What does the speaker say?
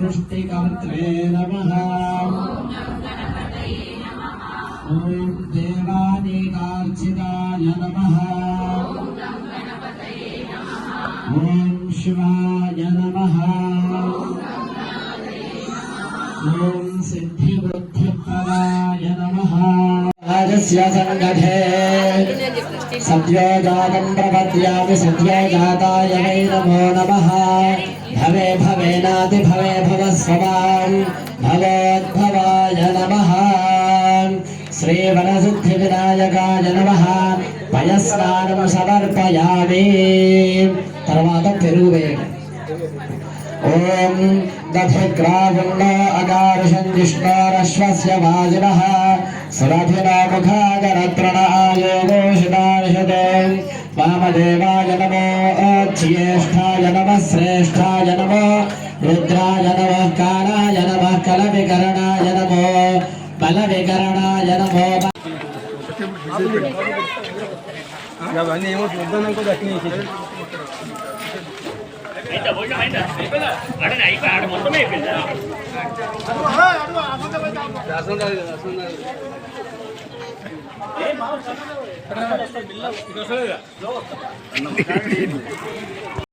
सृष्टिकर्त्रे नमः ॐ देवानीकार्चिताय नमः। ॐ शिवाय नमः। ॐ सिद्धिबुद्धिप्रदाय नमः। राजस्य सङ्गधे सद्यो जातं प्रपद्यामि सद्यो जाताय वै नमो नमः भवे भवेनाति भवे भवः स्ववान् भवोद्भवाय नमः శ్రీవరసిద్ధివినాయకాయ నమ పయస్నానం సమర్పయామి తర్వాత పెరుగు వేయండి ఓం దధిగ్రావుండో అకారుషం జిష్ణోరశ్వస్య వాజినః సురభినో वामदेवाय नमो ज्येष्ठाय नमः श्रेष्ठाय नमो रुद्राय नमः कालाय नमः कलविकरणाय नमो बलविकरणाय नमो అయిపోయిందా ఇక్కడ